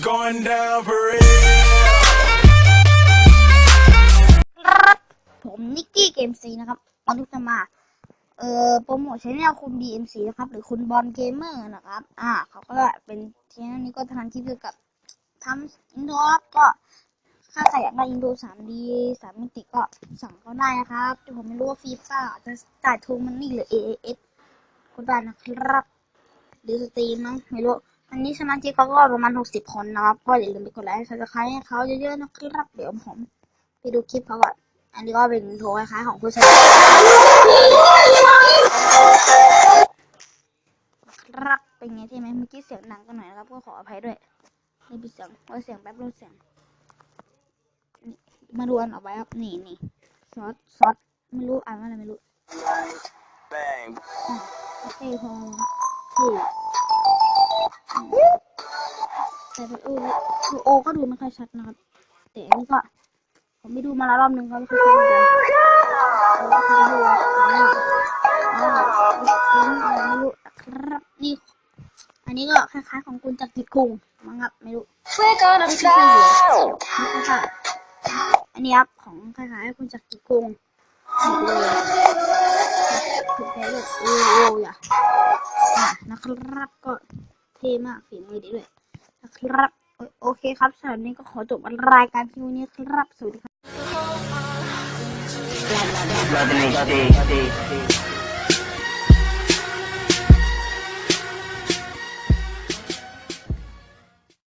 going down for real. ครับผมนิกกี้เกมซีนะครับวันนี้จะมา เอ่อโปรโมทชแนลคุณ DMC นะครับ หรือคุณบอลเกมเมอร์นะครับ อ่าเขาก็เป็นชแนลนี้ก็ทำคลิปเกี่ยวกับทำอินโทรครับก็ถ้าใครอยากได้อินโทร 3D 3มิติก็สั่งเขาได้นะครับแต่ผมไม่รู้ว่าฟีฟ่าจะจ่ายทูมันนี่หรือ AAS ก็ได้นะครับ หรือสตรีมมั้งไม่รู้ อันนี้สมาชิกเขาก็ประมาณ60คนนะครับ ก็อย่าลืมไปกดไลค์ซับสไครต์ให้เขาเยอะๆนะครับ เดี๋ยวผมไปดูคลิปเขาก่อน อันนี้ก็เป็นโทรคล้ายๆของผู้ชายครับเป็นไงที่ไหมเมื่อกี้เสียงดังกันหน่อยนะครับก็ขออภัยด้วยนี่ปิดเสียงลดเสียงแป๊บลดเสียงนี่มาดูอันออกไปครับนี่นี่ซอสซอสไม่รู้อ่านว่าอะไรไม่รู้ Bang. อะโอเคพอที่ แต่เป็นโอดูโอก็ดูไม่ค่อยชัดนะครับ แต่อันนี้ก็ ผมไปดูมาแล้วรอบนึงก็ไม่ค่อยชัดเหมือนกันแล้วก็ดูอ่าอ่าไม่รู้ครับนี่อันนี้ก็คล้ายๆของคุณจักรกิจคุงมั้งครับไม่รู้ไม่ใช่เหรอ fly. ไม่ใช่อันนี้ครับของคล้ายๆคุณจักรกิจคุงนี่เลยถูกเลยโอ้โหอย่าอะนะครับก็ เท่มากฝีมือดีด้วยนะครับ โอเคครับสำหรับนี้ก็ขอจบรายการเพียงเท่านี้ครับ สวัสดีครับ